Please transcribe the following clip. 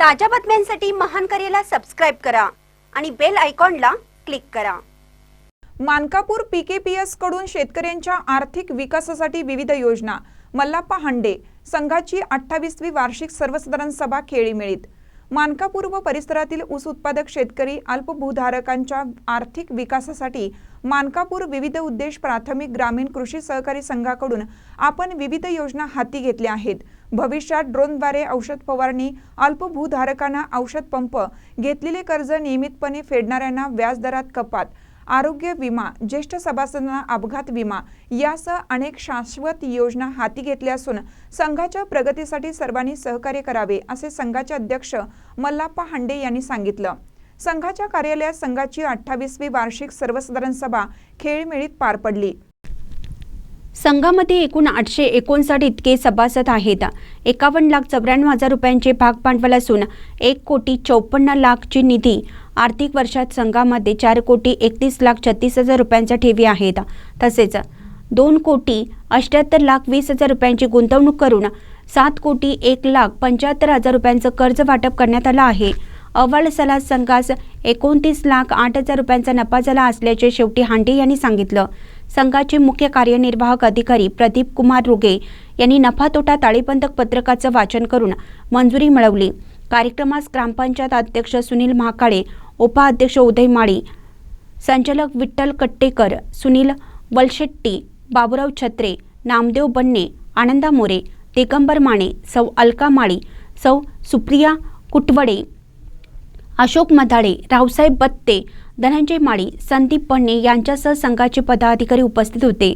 ताज्या बातम्यांसाठी महान करेला सबस्क्राईब करा आणि बेल आयकॉनला क्लिक करा. मानकापूर पीकेपीएसकडून शेतकऱ्यांच्या आर्थिक विकासासाठी विविध योजना. मल्लाप्पा हांडे संघाची अठ्ठावीसवी वार्षिक सर्वसाधारण सभा खेळी मिळीत. मानकापूर व परिसरातील ऊस उत्पादक शेतकरी अल्पभूधारकांच्या आर्थिक विकासासाठी मानकापूर विविध उद्देश प्राथमिक ग्रामीण कृषी सहकारी संघाकडून आपण विविध योजना हाती घेतल्या आहेत. भविष्यात ड्रोनद्वारे औषध फवारणी अल्पभूधारकांना औषध पंप घेतलेले कर्ज नियमितपणे फेडणाऱ्यांना व्याजदरात कपात आरोग्य विमा ज्येष्ठ सभासदांना अपघात विमा यासह अनेक शाश्वत योजना हाती घेतल्या असून संघाच्या प्रगतीसाठी सर्वांनी सहकार्य करावे असे संघाचे अध्यक्ष मल्लाप्पा हांडे यांनी सांगितलं. संघाच्या कार्यालयात संघाची अठ्ठावीसवी वार्षिक सर्वसाधारण सभा खेळमेळीत पार पडली. संघामध्ये एकूण आठशे एकोणसाठ इतके सभासद आहेत. एकावन्न लाख चौऱ्याण्णव हजार रुपयांचे भागभांडवल असून एक कोटी चौपन्न लाखची निधी. आर्थिक वर्षात संघामध्ये चार कोटी एकतीस लाख छत्तीस हजार रुपयांच्या ठेवी आहेत. तसेच दोन कोटी अठ्याहत्तर लाख वीस हजार रुपयांची गुंतवणूक करून सात कोटी एक लाख पंच्याहत्तर हजार रुपयांचं कर्ज वाटप करण्यात आलं आहे. अव्वल सलाह संघास एकोणतीस लाख आठ हजार रुपयांचा नफा झाला असल्याचे शेवटी हांडे यांनी सांगितलं. संघाचे मुख्य कार्यनिर्वाहक अधिकारी प्रदीप कुमार रुगे यांनी नफा तोटा ताळेबंदक पत्रकाचं वाचन करून मंजुरी मिळवली. कार्यक्रमास ग्रामपंचायत अध्यक्ष सुनील महाकाळे उपाध्यक्ष उदय माळी संचालक विठ्ठल कट्टेकर सुनील वलशेट्टी बाबुराव छत्रे नामदेव बन्ने आनंदा मोरे दिगंबर माने सौ अलका माळी सौ सुप्रिया कुटवडे अशोक मधाडे रावसाहेब बत्ते धनंजय माळी संदीप पन्ने यांच्यासह संघाचे पदाधिकारी उपस्थित होते.